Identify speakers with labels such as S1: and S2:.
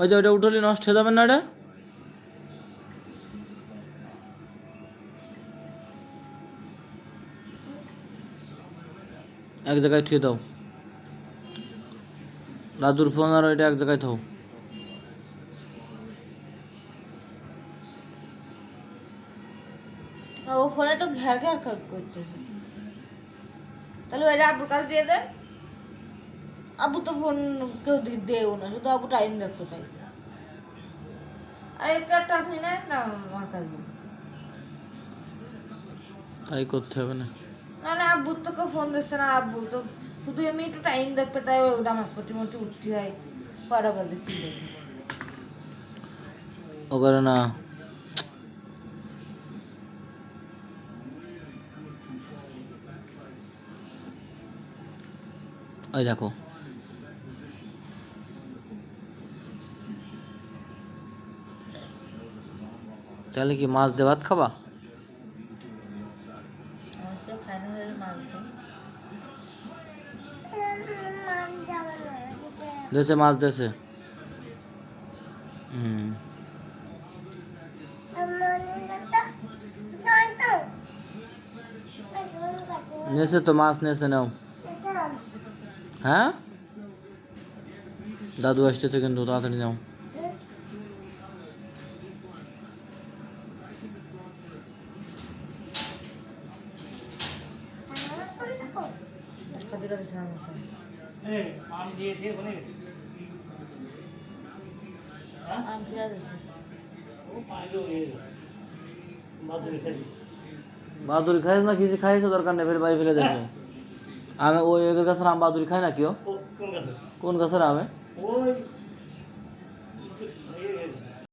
S1: ওই যে ওইটা উঠলি নষ্ট হয়ে যাবে না এটা এক জায়গায় থুয়ে দাও। দাদুর ফোন আর ওইটা এক জায়গায় থাও।
S2: ও ফোনে তো ঘ্যার ঘ্যার করতেছে। তাহলে ওইটা আব্বুর কাছে দিয়ে দেন আব্বু তো ফোন কেউ দেও না শুধু আব্বু টাইম দেখতে তাই আর এটা একটা আপনি নেন না আমার কাছে।
S1: তাই করতে হবে না।
S2: না না আব্বু তো কেউ ফোন দিচ্ছে না আব্বু তো শুধু এমনি একটু টাইম দেখতে তাই ওই নামাজ পড়তে মধ্যে উঠতে হয় কটা বাজে কি দেখে
S1: ও করে না। ওই দেখো। তাহলে কি মাছ দিয়ে ভাত খাবা
S2: আমার সে ফাইনাল হয়ে মাছ দেয়।
S1: দেশে মাছ দেশে হুম নেছে তো মাছ নেছে নাও হ্যাঁ দাদু আসতেছে কিন্তু তাড়াতাড়ি নাও
S2: একটা দিকে দিচ্ছে আমার কাছে। আম কিরা দিচ্ছে
S1: বাহাদুরি খাইছ না কিছু খাইছে দরকার নেই ফের বাড়ি ফেলে দেখে আমি ওই এদের গাছের আম বাহাদুরি খাই না কেউ কোন গাছের আমে